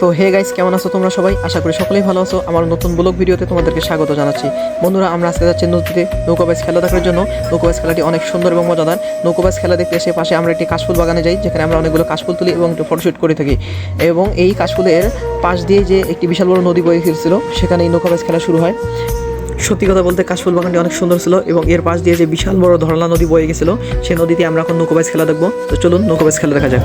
তো hey guys কেমন আছো তোমরা সবাই? আশা করি সকলেই ভালো আছো। আমার নতুন ব্লগ ভিডিওতে তোমাদেরকে স্বাগত জানাচ্ছি। বন্ধুরা, আমরা আজকে যাচ্ছি নদীতে নৌকাবাজ খেলা দেখার জন্য। নৌকাবাজ খেলাটি অনেক সুন্দর এবং মজাদার। নৌকাবাজ খেলা দেখতে এসে পাশে আমরা একটি কাশফুল বাগানে যাই, যেখানে আমরা অনেকগুলো কাশফুল তুলি এবং ফটোশ্যুট করে থাকি। এবং এই কাশফুলের পাশ দিয়ে যে একটি বিশাল বড় নদী বয়ে ফিরছিল সেখানে এই নৌকাবাজ খেলা শুরু হয়। সত্যি কথা বলতে কাশফুল বাগানটি অনেক সুন্দর ছিল এবং এর পাশ দিয়ে যে বিশাল বড় ধরলা নদী বয়ে গেছিল সেই নদীতে আমরা এখন নৌকাবাজ খেলা দেখব। তো চলুন নৌকাবাজ খেলা দেখা যাক।